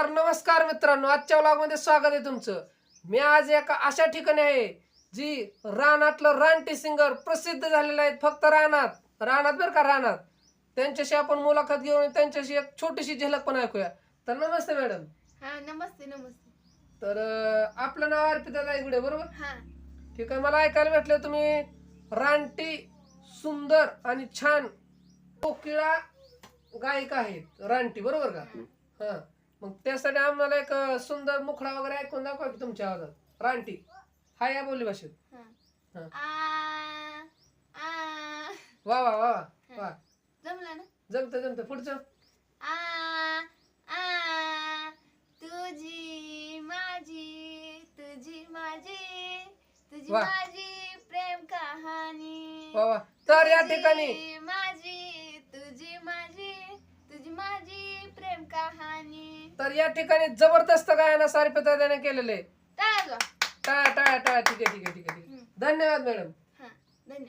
तर नमस्कार मित्रांनो. आजच्या व्लॉगमध्ये स्वागत आहे तुमचं. मी आज एका अशा ठिकाणी आहे जी रानातलं रानटी सिंगर प्रसिद्ध झालेले आहेत. फक्त रानात रानात बरं का रानात. त्यांच्याशी आपण मुलाखत घेऊन त्यांच्याशी एक छोटीशी झलक पण ऐकूया. तर नमस्ते मॅडम. हा नमस्ते नमस्ते. तर अं, आपलं नाव अर्पिता दायगुडे बरोबर? हा. ठीक आहे मला ऐकायला भेटलं तुम्ही रानटी सुंदर आणि छान कोकिळा गायिका आहेत. रानटी बरोबर का? हा. मग त्यासाठी आम्हाला एक सुंदर मुखडा वगैरे ऐकून दाखवा की तुमच्या आवाजात. रानटी हा या बोली भाषेत. हा. आ आ. वा वा वा वा. वा. जमलं ना? जमतं जमतं. पुढचं? आ आ तुझी माझी तुझी माझी तुझी. माझी प्रेम कहाणी. वा वा. तर या ठिकाणी तुझी तर या ठिकाणी जबरदस्त गायना सारपिता त्याने केलेले. टाळा टाळ्या टाळ्या ठीक आहे ठीक आहे ठीक आहे ठीक आहे. धन्यवाद मॅडम. धन्यवाद.